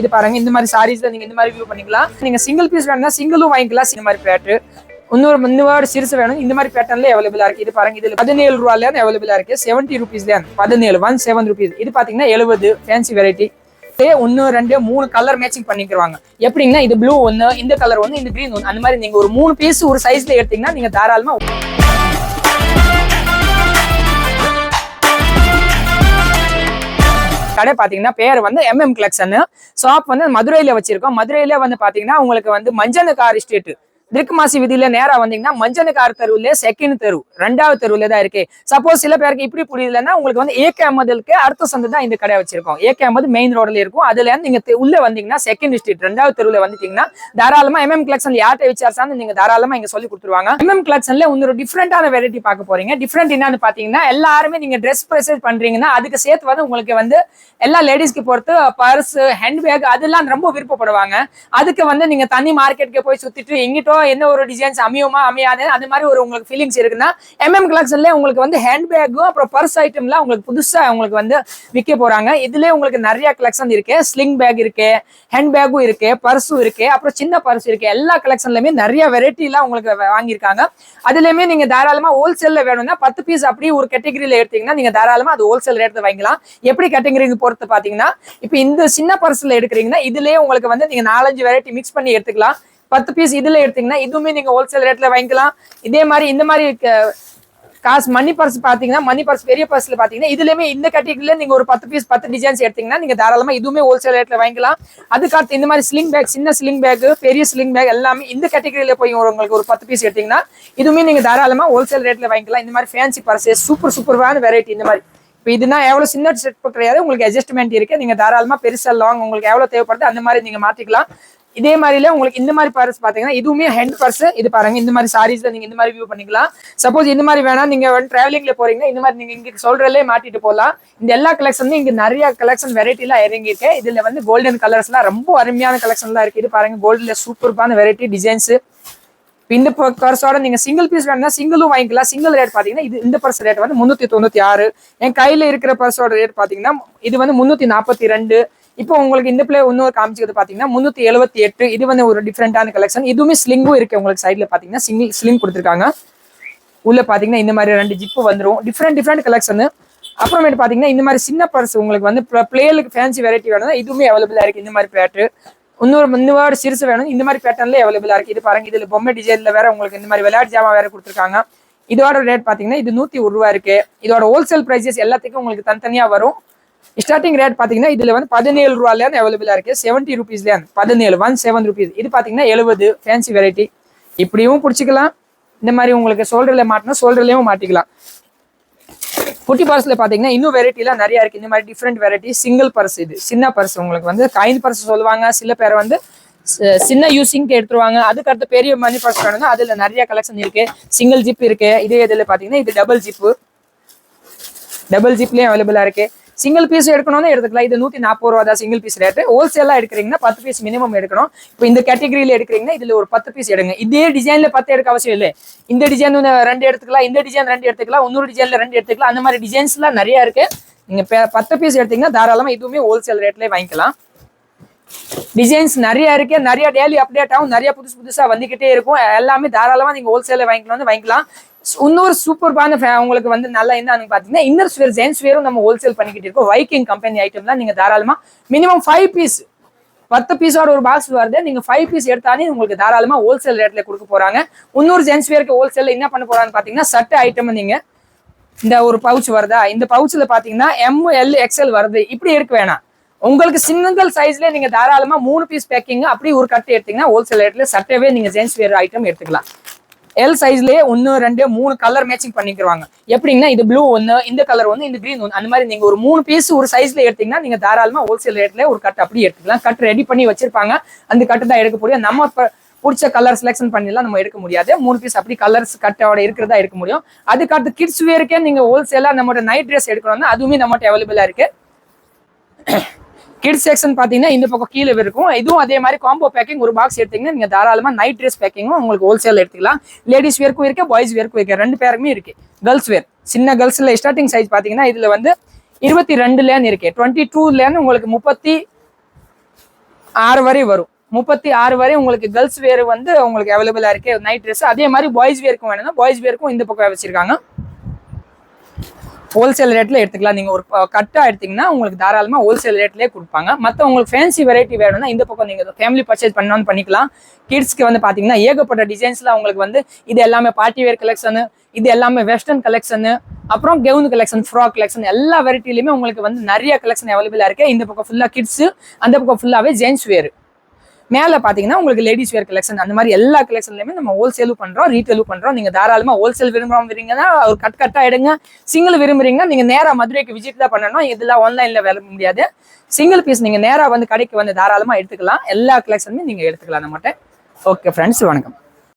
இது பாருங்க இந்த மாதிரி சாரீஸ்ல நீங்க இந்த மாதிரி வியூ பண்ணிக்கலாம். நீங்க சிங்கிள் பீஸ் வேணும்னா சிங்கிளும் வாங்கிக்கலாம் இந்த மாதிரி பேட்டு இன்னொரு இன்னொரு சிறுசு வேணும் இந்த மாதிரி பேட்டர்ன்ல அவைலபிளா இருக்கு. இது பாருங்க இதுல பதினேழு ரூபாயில அவைலபிளா இருக்கு. செவன்டி ருபீஸ்ல பதினேழு ஒன் செவன் ருபீஸ் இது பாத்தீங்கன்னா எழுபது ஃபேன்சி வெரைட்டி ஒன்னு ரெண்டு மூணு கலர் மேட்சிங் பண்ணிக்கிறாங்க எப்படின்னா இது ப்ளூ ஒன்னு இந்த கலர் ஒன்னு இந்த கிரீன் ஒன்னு அந்த மாதிரி நீங்க ஒரு மூணு பீஸ் ஒரு சைஸ்ல எடுத்தீங்கன்னா நீங்க தாராளமா கடை பாத்தீங்கன்னா பேர் வந்து எம்எம் கலெக்ஷன் ஷாப் வந்து மதுரையில வச்சிருக்கோம். மதுரையில வந்து பாத்தீங்கன்னா உங்களுக்கு வந்து மஞ்சள் கார் ஸ்ட்ரீட் திருக்குமாசி விதியில நேரா வந்தீங்கன்னா மஞ்சனக்கார் தெருவுல செகண்ட் தெரு ரெண்டாவது தெருவுல தான் இருக்கு. சப்போஸ் சில பேருக்கு இப்படி புரியலன்னா உங்களுக்கு வந்து ஏகே அமதுக்கு அடுத்த சந்து தான் இந்த கடை வச்சிருக்கோம். ஏகே அஹமது மெயின் ரோட்ல இருக்கும். அதுல இருந்து நீங்க உள்ள வந்தீங்கன்னா செகண்ட் ஸ்ட்ரீட் ரெண்டாவது தெருவுல வந்துட்டீங்கன்னா தாராளமா எம்எம் கலெக்ஷன் யார்கிட்ட விசாரிச்சாலும் நீங்க தாராளமா இங்க சொல்லி கொடுத்துருவாங்க. எம்எம் கலெக்ஷன்ல இன்னொரு டிஃப்ரெண்டான வெரைட்டி பார்க்க போறீங்க. டிஃப்ரெண்ட் என்னன்னு பாத்தீங்கன்னா எல்லாருமே நீங்க ட்ரெஸ் ப்ரெசேஜ் பண்றீங்கன்னா அதுக்கு சேர்த்து வந்து உங்களுக்கு வந்து எல்லா லேடிஸ்க்கு பொறுத்து பர்ஸ் ஹேண்ட்பேக் அதெல்லாம் ரொம்ப விருப்பப்படுவாங்க. அதுக்கு வந்து நீங்க தனி மார்க்கெட்டுக்கு போய் சுத்திட்டு எங்கிட்டோ என்ன ஒரு டிசைன்ஸ் அமையுமா அமையாது அது மாதிரி ஒரு உங்களுக்கு ஃபீலிங்ஸ் இருக்குன்னா எம்எம் கலெக்ஷன்ல உங்களுக்கு வந்து ஹேண்ட்பேக்கும் அப்புறம் பர்ஸ் ஐட்டம்லாம் உங்களுக்கு புதுசா உங்களுக்கு வந்து விற்க போறாங்க. இதுலயே உங்களுக்கு நிறைய கலெக்ஷன் இருக்கு. ஸ்லிங் பேக் இருக்கு ஹேண்ட் பேக்கும் இருக்கு பர்ஸும் இருக்கு அப்புறம் சின்ன பர்ஸ் இருக்கு. எல்லா கலெக்ஷன்லயுமே நிறைய வெரைட்டி எல்லாம் உங்களுக்கு வாங்கியிருக்காங்க. அதுலயுமே நீங்க தாராளமாக ஹோல்சேல்ல வேணும்னா பத்து பீஸ் அப்படி ஒரு கேட்டகரியில் எடுத்தீங்கன்னா நீங்க தாராளமாக அது ஹோல்சேல் ரேட்டில் வாங்கிக்கலாம். எப்படி கேட்டகரிங்க பொறுத்து பாத்தீங்கன்னா இப்போ இந்த சின்ன பர்ஸ்ல எடுக்கிறீங்கன்னா இதுலயே உங்களுக்கு வந்து நீங்க நாலஞ்சு வெரைட்டி மிக்ஸ் பண்ணி எடுத்துக்கலாம். பத்து பீஸ் இதுல எடுத்தீங்கன்னா இதுவுமே நீங்க ஹோல்சேல் ரேட்ல வாங்கிக்கலாம். இதே மாதிரி இந்த மாதிரி காசு மணி பர்ஸ் பாத்தீங்கன்னா மணி பர்ஸ் பெரிய பர்ஸ்ல பாத்தீங்கன்னா இதுலயுமே இந்த கேட்டகரியில நீங்க ஒரு பத்து பீஸ் பத்து டிசைன்ஸ் எடுத்தீங்கன்னா நீங்க தாராளமா இதுவுமே ஹோல்சேல் ரேட்ல வாங்கிக்கலாம். அதுக்கடுத்து இந்த மாதிரி ஸ்லிங் பேக் சின்ன ஸ்லிங் பேக் பெரிய ஸ்லிங் பேக் எல்லாமே இந்த கேட்டகரியில போய் ஒரு உங்களுக்கு ஒரு பத்து பீஸ் எடுத்தீங்கன்னா இதுவுமே நீங்க தாராளமா ஹோல்சேல் ரேட்ல வாங்கிக்கலாம். இந்த மாதிரி ஃபேன்சி பர்ஸ் சூப்பர் சூப்பரான வெரைட்டி இந்த மாதிரி. இப்போ இதுனா எவ்வளவு சின்ன செட் கிடையாது உங்களுக்கு அட்ஜஸ்ட்மெண்ட் இருக்கு. நீங்க தாராளமா பெருசா லாங் உங்களுக்கு எவ்வளவு தேவைப்படுது அந்த மாதிரி நீங்க மாத்திக்கலாம். இதே மாதிரில உங்களுக்கு இந்த மாதிரி பர்ஸ் பாத்தீங்கன்னா இதுவுமே ஹெண்ட் பர்ஸ் இது பாருங்க இந்த மாதிரி சாரீஸ்ல நீங்க இந்த மாதிரி வியூ பண்ணிக்கலாம். சப்போஸ் இந்த மாதிரி வேணா நீங்க வந்து டிராவலிங்ல போறீங்கன்னா இந்த மாதிரி நீங்க இங்க சொல்றதுலே மாட்டிட்டு போகலாம் இந்த எல்லா கலெக்ஷனும் இங்க நிறைய கலெக்ஷன் வெரைட்டி எல்லாம் இறங்கி இருக்கு இதுல வந்து கோல்டன் கலர்ஸ் எல்லாம் ரொம்ப அருமையான கலெக்ஷன் எல்லாம் இருக்கு. இது பாருங்க கோல்டுல சூப்பர்பான வெரைட்டி டிசைன்ஸ் இந்த பர்ஸோட நீங்க சிங்கிள் பீஸ் வேணும்னா சிங்கிளும் வாங்கிக்கலாம். சிங்கிள் ரேட் பாத்தீங்கன்னா இது இந்த பர்ஸ் ரேட் வந்து முன்னூத்தி தொண்ணூத்தி ஆறு. என் கையில இருக்கிற பர்ஸோட ரேட் பாத்தீங்கன்னா இது வந்து முன்னூத்தி நாற்பத்தி ரெண்டு. இப்போ உங்களுக்கு இந்த பிளே இன்னொரு காமிச்சிக்கிறது பாத்தீங்கன்னா முன்னூத்தி எழுபத்தி எட்டு இது வந்து ஒரு டிஃப்ரெண்டான கலெக்ஷன் இதுவுமே ஸ்லிங்கும் இருக்கு உங்களுக்கு சைட்ல பாத்தீங்கன்னா சிங்கிள் ஸ்லிங் கொடுத்துருக்காங்க. உள்ள பாத்தீங்கன்னா இந்த மாதிரி ரெண்டு ஜிப்பு வந்துடும் டிஃப்ரெண்ட் டிஃப்ரெண்ட் கலெக்ஷன் அப்புறமேட்டு பாத்தீங்கன்னா இந்த மாதிரி சின்ன பர்ஸ் உங்களுக்கு வந்து பிளேயருக்கு ஃபேன்சி வெரைட்டி வேணும் இதுவுமே அவைலபிளா இருக்கு. இந்த மாதிரி பேட்டு இன்னொரு இன்னொரு சிறுசு வேணும். இந்த மாதிரி பேட்டர்ன்ல அவைலபிளா இருக்கு. இது பாருங்க இதுல பொம்மை டிசைன்ல வேற உங்களுக்கு இந்த மாதிரி விளையாட்டு ஜாமா வேற கொடுத்துருக்காங்க. இதோட ரேட் பாத்தீங்கன்னா இது நூத்தி ஒரு ரூபா இருக்கு. இதோட ஹோல்சேல் பிரைசஸ் எல்லாத்துக்கும் உங்களுக்கு தனித்தனியா வரும். ஸ்டார்டிங் ரேட் பார்த்தீங்கன்னா இதில் வந்து பதினேழு ரூபாயில அவைலபிளாக இருக்குது செவன்ட்டி ருபீஸ்லேருந்து பதினேழு ஒன் செவன் ருபீஸ் இது பார்த்தீங்கன்னா எழுபது ஃபேன்சி வெரைட்டி இப்படியும் பிடிச்சிக்கலாம். இந்த மாதிரி உங்களுக்கு சோல்டர்ல மாட்டினா சோல்டர்லேயும் மாட்டிக்கலாம். குட்டி பர்ஸில் பார்த்தீங்கன்னா இன்னும் வெரைட்டிலாம் நிறையா நிறைய இந்த மாதிரி டிஃப்ரெண்ட் வெரைட்டி சிங்கிள் பர்ஸ் இது. சின்ன பர்ஸ் உங்களுக்கு வந்து காயின் பர்ஸ் சொல்லுவாங்க. சில பேர் வந்து சின்ன யூஸிங்க்கு எடுத்துருவாங்க. அதுக்கடுத்து பெரிய மணி பர்ஸ் வேணும்னா அதில் நிறைய கலெக்ஷன் இருக்கு. சிங்கிள் ஜிப் இருக்கு. இதே இதில் பார்த்தீங்கன்னா இது டபுள் ஜிப்பு டபுள் ஜிப்லேயும் அவைலபிளாக இருக்கு. சிங்கிள் பீஸ் எடுக்கணும்னு எடுத்துக்கலாம். இது நூத்தி நாற்பது ரூபா தான் சிங்கிள் பீஸ் ரேட்டு ஹோல்சேலா எடுக்கிறீங்கன்னா பத்து பீஸ் மினிமம் எடுக்கணும். இப்போ இந்த கேட்டகரியில எடுக்கிறீங்கன்னா இதுல ஒரு பத்து பீஸ் எடுங்க. இதே டிசைன்ல பத்து எடுக்க அவசியம் இல்லை. இந்த டிசைன் ரெண்டு எடுத்துக்கலாம். இந்த டிசைன் ரெண்டு எடுத்துக்கலாம். இன்னொரு டிசைன்ல ரெண்டு எடுத்துக்கலாம். அந்த மாதிரி டிசைன்ஸ் எல்லாம் நிறைய இருக்கு. நீங்க பத்து பீஸ் எடுத்தீங்கன்னா தாராளமா இதுவுமே ஹோல்சேல் ரேட்லயே வாங்கிக்கலாம். டிசைன்ஸ் நிறைய இருக்கு. நிறைய டெய்லி அப்டேட் ஆகும் நிறைய புதுசு புதுசா வந்துகிட்டே இருக்கும். எல்லாமே தாராளமா நீங்க ஹோல்சேல்ல வாங்கிக்கணும்னு வாங்கிக்கலாம். இன்னொரு சூப்பர்பான உங்களுக்கு வந்து நல்லா என்னன்னு பார்த்தீங்கன்னா இன்னர் ஸ்வேர் ஜென்ஸ் வேரும் நம்ம ஹோல்சேல் பண்ணிக்கிட்டு இருக்கோம். வைக்கிங் கம்பெனி ஐட்டம்லாம் நீங்கள் தாராளமாக மினிமம் ஃபைவ் பீஸ் பத்து பீஸோட ஒரு பாக்ஸ் வருது. நீங்கள் ஃபைவ் பீஸ் எடுத்தாலே உங்களுக்கு தாராளமாக ஹோல்சேல் ரேட்டில் கொடுக்க போறாங்க. இன்னொரு ஜென்ஸ் வேருக்கு ஹோல்சேலில் என்ன பண்ண போகிறான்னு பார்த்தீங்கன்னா சட்டை ஐட்டம் நீங்கள் இந்த ஒரு பவுச் வருதா? இந்த பவுச்சில் பார்த்தீங்கன்னா எம் எல் எக்ஸ்எல் வருது. இப்படி எடுக்க வேணாம். உங்களுக்கு சிங்கிள் சைஸ்ல நீங்க தாராளமா மூணு பீஸ் பேக்கிங் அப்படி ஒரு கட்டு எடுத்தீங்கன்னா ஹோல்சேல் ரேட்ல சட்டவே நீங்க ஜென்ஸ் வேர் ஐட்டம் எடுத்துக்கலாம். எல் சைஸ்லயே ஒன்னு ரெண்டு மூணு கலர் மேட்சிங் பண்ணிக்கிறாங்க எப்படின்னா இது ப்ளூ ஒன்று இந்த கலர் ஒன்று இந்த கிரீன் ஒன்று அந்த மாதிரி நீங்க ஒரு மூணு பீஸ் ஒரு சைஸ்ல எடுத்தீங்கன்னா நீங்க தாராளமா ஹோல்சேல் ரேட்ல ஒரு கட் அப்படி எடுத்துக்கலாம். கட் ரெடி பண்ணி வச்சிருப்பாங்க. அந்த கட்டு தான் எடுக்க முடியும். நம்ம பிடிச்ச கலர் செலெக்ஷன் பண்ணிலாம் நம்ம எடுக்க முடியாது. மூணு பீஸ் அப்படி கலர்ஸ் கட்டோட இருக்கிறதா எடுக்க முடியும். அதுக்கடுத்து கிட்ஸ் வேருக்கே நீங்க ஹோல்சேலா நம்மளோட நைட் ட்ரெஸ் எடுக்கணும்னா அதுவுமே நம்மகிட்ட அவைலபிளா இருக்கு. கிட்ஸ் செக்ஷன் பார்த்தீங்கன்னா இந்த பக்கம் கீழே இருக்கும். இதுவும் அதே மாதிரி காம்போ பேக்கிங் ஒரு பாக்ஸ் எடுத்தீங்கன்னா நீங்கள் தாராளமாக நைட் ட்ரெஸ் பேக்கிங்கும் உங்களுக்கு ஹோல்சேல் எடுத்துக்கலாம். லேடிஸ் வேர்க்கும் இருக்குது பாய்ஸ் வேர்க்கும் இருக்குது ரெண்டு பேருக்குமே இருக்குது கேர்ள்ஸ் வேர் சின்ன கேர்ள்ஸில் ஸ்டார்டிங் சைஸ் பார்த்தீங்கன்னா இதில் வந்து இருபத்தி ரெண்டுலேன்னு இருக்குது டுவெண்ட்டி டூலேருந்து உங்களுக்கு முப்பத்தி ஆறு வரை வரும். முப்பத்தி ஆறு வரை உங்களுக்கு கேர்ள்ஸ் வேர் வந்து உங்களுக்கு அவைலபிளாக இருக்குது நைட் ட்ரெஸ் அதே மாதிரி பாய்ஸ் வேர்க்கும் வேணும்னா பாய்ஸ் வேர்க்கும் இந்த பக்கம் வச்சுருக்காங்க. ஹோல்சேல் ரேட்டில் எடுத்துக்கலாம். நீங்கள் ஒரு கட்டாக எடுத்தீங்கன்னா உங்களுக்கு தாராளமாக ஹோல்சேல் ரேட்லேயே கொடுப்பாங்க. மற்ற உங்களுக்கு ஃபேன்சி வெரைட்டி வேணும்னா இந்த பக்கம் நீங்கள் ஃபேமிலி பர்ச்சேஸ் பண்ணணும்னு பண்ணிக்கலாம். கிட்ஸ்க்கு வந்து பார்த்தீங்கன்னா ஏகப்பட்ட டிசைன்ஸில் உங்களுக்கு வந்து இது எல்லாமே பார்ட்டி வேர் கலெக்ஷனு இது எல்லாமே வெஸ்டர்ன் கலெக்ஷனு அப்புறம் கெவுன் கலெக்ஷன் ஃப்ராக் கலெக்ஷன் எல்லா வெரைட்டிலையுமே உங்களுக்கு வந்து நிறைய கலெக்ஷன் அவைலபிளாக இருக்குது இந்த பக்கம் ஃபுல்லாக கிட்ஸு அந்த பக்கம் ஃபுல்லாகவே ஜென்ஸ் வேர் மேலே பார்த்தீங்கன்னா உங்களுக்கு லேடிஸ் வேர் கலெக்ஷன் அந்த மாதிரி எல்லா கலெக்ஷன்லையுமே நம்ம ஹோல்சேலும் பண்ணுறோம் ரீட்டெயிலும் பண்ணுறோம் நீங்கள் தாராளமாக ஹோல்சேல் விரும்புறீங்கன்னா ஒரு கட் கட்டா எடுங்க. சிங்கிள் விரும்புறீங்கன்னா நீங்கள் நேராக மதுரைக்கு விசிட் தான் பண்ணணும். இதெல்லாம் ஆன்லைனில் வேலை முடியாது. சிங்கிள் பீஸ் நீங்கள் நேராக வந்து கடைக்கு வந்து தாராளமாக எடுத்துக்கலாம். எல்லா கலெக்ஷனுமே நீங்கள் எடுத்துக்கலாம் நம்மகிட்ட. ஓகே ஃப்ரெண்ட்ஸ் வணக்கம்.